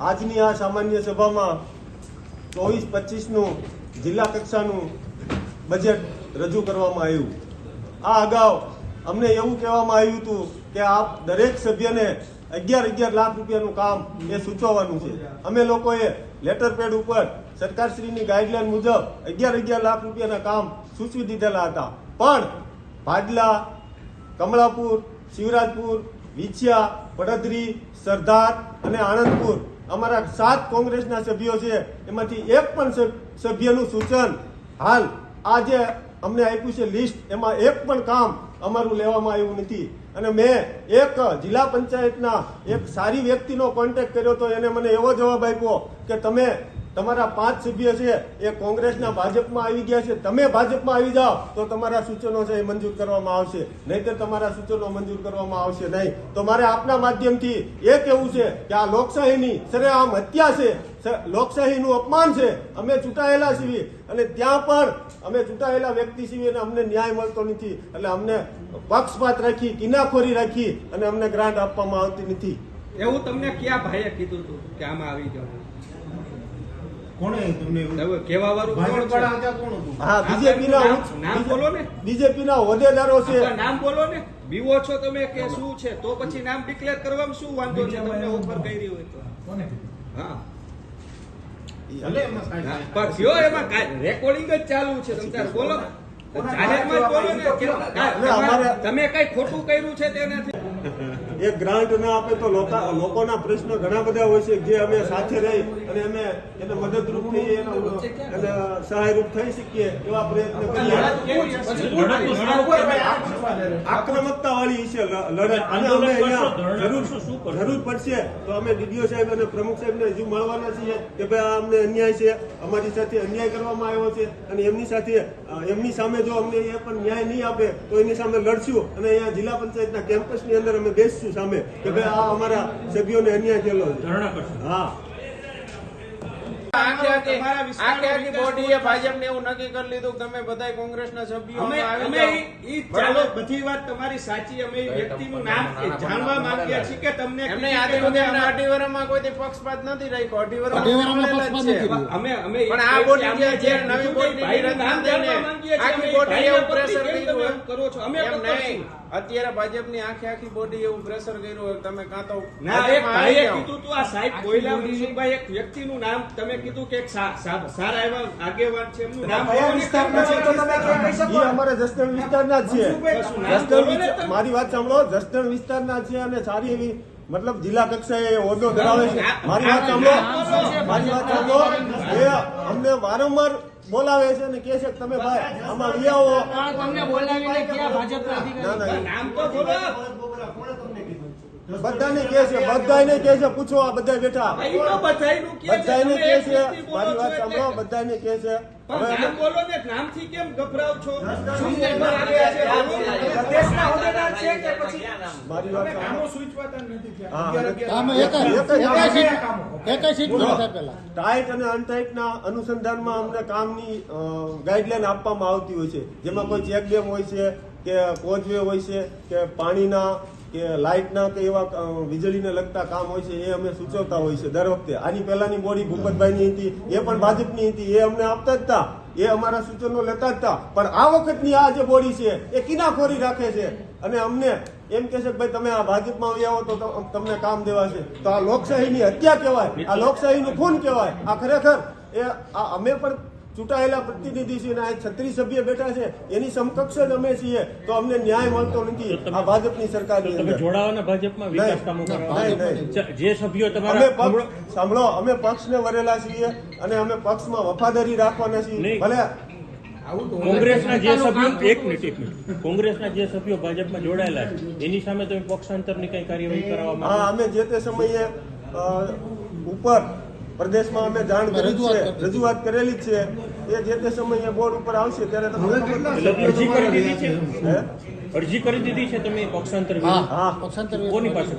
આજની આ સામાન્ય સભામાં ચોવીસ, પચીસનું જિલ્લા કક્ષાનું બજેટ રજૂ કરવામાં આવ્યું. આ અગાઉ અમને એવું કહેવામાં આવ્યું હતું કે આપ દરેક સભ્યને અગિયાર અગિયાર લાખ રૂપિયાનું કામ એ સૂચવવાનું છે. અમે લોકોએ લેટર પેડ ઉપર સરકારશ્રીની ગાઈડલાઈન મુજબ અગિયાર અગિયાર લાખ રૂપિયાના કામ સૂચવી દીધેલા હતા. પણ ભાડલા, કમળાપુર, શિવરાજપુર, વિછિયા પડદરી સરદાર અને આણંદપુર અમારા સાત કોંગ્રેસના સભ્યો છે, એમાંથી એક પણ સભ્યનું સૂચન. હાલ આજે અમને આપ્યું છે લિસ્ટ. એમાં એક પણ કામ અમારું લેવામાં આવ્યું નથી. અને મેં એક જિલ્લા પંચાયતના એક સારી વ્યક્તિનો કોન્ટેક્ટ કર્યો તો એને મને એવો જવાબ આપ્યો કે તમે તમારા પાંચ સભ્ય છે, એ કોંગ્રેસના ભાજપમાં આવી ગયા છે. તમે ભાજપમાં આવી જાઓ, તો તમારા સૂચનો છે એ મંજૂર કરવામાં આવશે. નહીંતર તમારા સૂચનો મંજૂર કરવામાં આવશે નહીં. તો મારે આપના માધ્યમથી એ કહેવું છે કે આ લોકશાહીની સરેઆમ હત્યા છે. લોકશાહીનું અપમાન છે. અમે ચૂંટાયેલા છીએ. અને ત્યાં પણ અમે ચૂંટાયેલા વ્યક્તિ છીએ અને અમને ન્યાય મળતો નથી. એટલે અમને પક્ષપાત રાખી, કિનાખોરી રાખી અને અમને ગ્રાન્ટ આપવામાં આવતી નથી. એવું તમને ક્યાં ભાઈએ કીધું હતું કે આમાં આવી જાવ? કોણે તમને એવું વાળું કોણ ભાજપ છે? વાળા હતા કોણ હતું? હા બીજેપીના નામ- નામ બોલો ને. બીજેપીના હોદ્દેદારો છે. નામ બોલો ને. બીવો છો તમે કે શું છે? તો પછી નામ ડિક્લેર કરવામાં શું વાંધો છે? તમને ઓફર કરી હોય તો. કોને હા. ભલે એમાં કાંઈ હા, નહીં. પણ કયો એમાં રેકોર્ડિંગ જ ચાલુ છે તમે બોલો. જાહેરમાં બોલો ને. તમે કઈ ખોટું કર્યું છે તેનાથી? એ ગ્રાન્ટ ના આપે તો લોકોના પ્રશ્નો ઘણા બધા હોય છે જે અમે સાથે રહી અને અમે એને મદદરૂપ થઈ એનો સહાયરૂપ થઈ શકીએ એવા પ્રયત્ન કરીએ. આક્રમકતા વાળી છે લડત અને અમે અહીંયા જરૂર જરૂર પડશે તો અમે ડીડીઓ સાહેબ અને પ્રમુખ સાહેબને હજુ મળવાના છીએ કે ભાઈ આ અમને અન્યાય છે અમારી સાથે અન્યાય કરવામાં આવ્યો છે અને એમની સાથે એમની સામે જો અમને એ પણ ન્યાય નહીં આપે તો એની સામે લડશું અને અહીંયા જિલ્લા પંચાયતના કેમ્પસની અંદર અમે બેસશું. સામે કે ભાઈ આ અમારા સભ્યોને અન્યાય થયેલો છે. હા આખે આખી તમારા વિસ્તારનો આખે આખી વિકાસ બોડીએ ભાજપને એવું નક્કી કરી લીધું કે તમે બધાય કોંગ્રેસના સભ્યો અમે અમે ઈ- ઈ ચાલો બધી વાત તમારી સાચી અમે વ્યક્તિનું નામ જાણવા માંગ્યા છીએ કે તમને એમને કીધું આદિ કે સુધી અમે એમને અઢી વર્ષમાં કોઈથી પક્ષપાત નથી રાખ્યો. અઢી વર્ષમાં અઢી વર્ષમાં મળેલા જ છે. અમે અમે પણ આ બોડી જે નવી નવી બોડીની રચના થઈને આખી બોડી એવું પ્રેશર કર્યું કરો છો? અમે એમ નહીં. અત્યારે ભાજપની આખી આખી બોડી એવું પ્રેશર કર્યું તમે કાં તો ના એક ભાઈએ કીધું તું આ સાહેબ મનસુખભાઈ એક વ્યક્તિનું નામ તમે કીધું કે એક સા- સા- સારા એવા આગેવાન છે એમનું. નામ બોલો ને. એ અમારા જસદણ વિસ્તારના છે. જસદણ મારી વાત સાંભળો જસદણ વિસ્તારના છે અને સારી એવી મતલબ જિલ્લા કક્ષાએ હોદ્દો ધરાવે છે. મારી વાત સાંભળો. મારી વાત સાંભળો. એ અમને વારંવાર બોલાવે છે અને કે છે તમે ભાઈ આમાં લઈ આવો. તમને બોલાવીને ક્યાં ભાજપના અધિકારી? નામ તો બોલો. બધાને કહે છે બધાને કહે છે પૂછો આ બધા બેઠા. ઈ તો છે, બધાને કહે છે મારી વાત. સાંભળો બધાને કહે છે. ને ટાઈટ અને અનટાઈટના અનુસંધાનમાં અમને કામની ગાઈડલાઈન આપવામાં આવતી હોય છે. જેમાં કોઈ ચેકડેમ હોય છે કે કોચવે હોય છે કે પાણીના કે લાઇટના કે એવા વીજળીને લગતા કામ હોય છે, એ અમે સૂચવતા હોય છે દર વખતે. આની પહેલાની બોડી ભૂપતભાઈની હતી, એ પણ ભાજપની હતી, એ અમને આપતા જ હતા. એ અમારા સૂચનો લેતા જ હતા. પણ આ વખતની આ જે બોડી છે, એ કિનાખોરી રાખે છે. અને અમને એમ કે છે ભાઈ, તમે આ ભાજપમાં આવ્યા હો તો તમને કામ દેવાશે તો આ લોકશાહીની હત્યા કહેવાય, આ લોકશાહીનું ખૂન કહેવાય. આ ખરેખર એ અમે પણ ચૂંટાયેલા પ્રતિનિધિ છે અને આ છત્રીસ સભ્ય બેઠા છે એની સમકક્ષ જ અમે છીએ તો અમને ન્યાય મળતો નથી આ ભાજપની સરકાર તમે ભાજપમાં વિકાસ કામો. જે સભ્યો અમે તમારા સાંભળો અમે પક્ષને વરેલા છીએ અને અમે પક્ષમાં વફાદારી રાખવાના છીએ. ભલે કોંગ્રેસના જે સભ્યો એક મિનિટ એક મિનિટ. કોંગ્રેસના જે સભ્યો ભાજપમાં જોડાયેલા છે એની સામે તમે પક્ષાંતરની કઈ કાર્યવાહી કરવા હા અમે જે તે સમયે ઉપર પ્રદેશમાં અમે જાણ કરી છે રજૂઆત કરેલી જ છે એ જે તે સમયે બોર્ડ ઉપર આવશે ત્યારે તમને. અરજી કરી દીધી છે હે? અરજી કરી દીધી છે તમે પક્ષાંતર? હા. પક્ષાંતર કોની પાસે